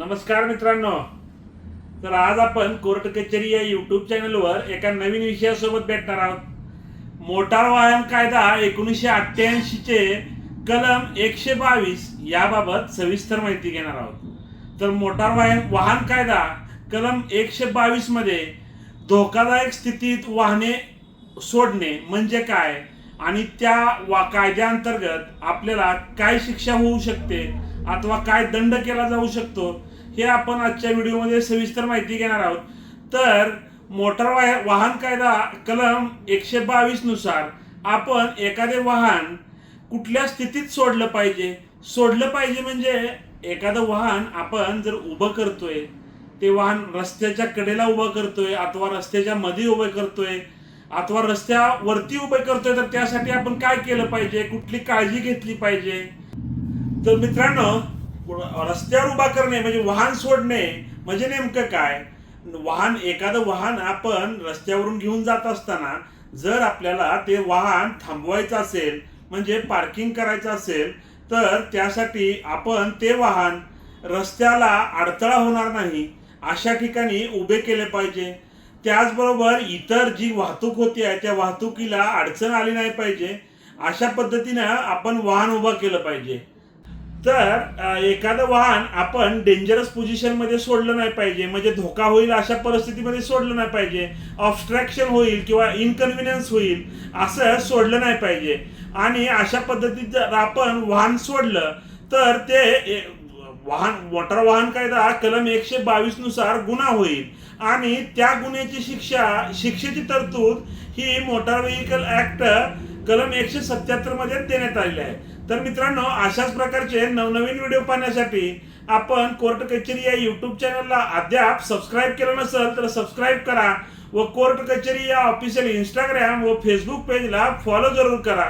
नमस्कार मित्रांनो. तर आज आपण कोर्ट कचेरी या युट्यूब चॅनलवर एका नवीन विषयासोबत भेटणार आहोत. मोटार वाहन कायदा एकोणीसशे अठ्ठ्याऐंशीचे कलम एकशे बावीस याबाबत सविस्तर माहिती घेणार आहोत. तर मोटार वाहन वाहन कायदा कलम एकशे बावीसमध्ये धोकादायक स्थितीत वाहने सोडणे म्हणजे काय? आणि त्या वा कायद्याअंतर्गत आपल्याला काय शिक्षा होऊ शकते? अथवा काय दंड केला जाऊ शकतो? हे आपण आजच्या व्हिडिओमध्ये सविस्तर माहिती घेणार आहोत. तर मोटार वाह- वाहन कायदा कलम एकशे बावीसनुसार आपण एखादे वाहन कुठल्या स्थितीत सोडलं पाहिजे? सोडलं पाहिजे म्हणजे एखादं वाहन आपण जर उभं करतोय ते वाहन रस्त्याच्या कडेला उभं करतोय अथवा रस्त्याच्या मध्ये उभं करतोय अथवा रस्त्यावरती उभे करतोय तर त्यासाठी आपण काय केलं पाहिजे? कुठली काळजी घेतली पाहिजे? तर मित्रांनो रस्त्यावर उभा करणे म्हणजे वाहन सोडणे म्हणजे नेमकं काय? वाहन एखादं वाहन आपण रस्त्यावरून घेऊन जात असताना जर आपल्याला ते वाहन थांबवायचं असेल म्हणजे पार्किंग करायचं असेल तर त्यासाठी आपण ते वाहन रस्त्याला अडथळा होणार नाही अशा ठिकाणी उभे केले पाहिजे. त्याचबरोबर इतर जी वाहतूक होती आहे त्या वाहतुकीला अडचण आली नाही पाहिजे. अशा पद्धतीनं आपण वाहन उभं केलं पाहिजे. तर एखादं वाहन आपण डेंजरस पोझिशनमध्ये सोडलं नाही पाहिजे. म्हणजे धोका होईल अशा परिस्थितीमध्ये सोडलं नाही पाहिजे. ऑब्स्ट्रॅक्शन होईल किंवा इनकन्व्हिनियन्स होईल असं सोडलं नाही पाहिजे. आणि अशा पद्धतीत जर आपण वाहन सोडलं तर ते वाहन मोटर वाहन कायदा कलम एकशे बावीसनुसार गुन्हा होईल. आणि त्या गुन्ह्याची शिक्षा शिक्षेची तरतूद ही मोटार व्हेकल ऍक्ट कलम एकशे सत्याहत्तरमध्ये देण्यात आलेली आहे. तर मित्रांनो अशाच प्रकारचे नवनवीन व्हिडिओ पाहण्यासाठी आपण कोर्ट कचेरी या युट्यूब चॅनलला अद्याप सबस्क्राईब केलं नसेल तर सबस्क्राईब करा व कोर्ट कचेरी या ऑफिशियल इंस्टाग्राम व फेसबुक पेजला फॉलो जरूर करा.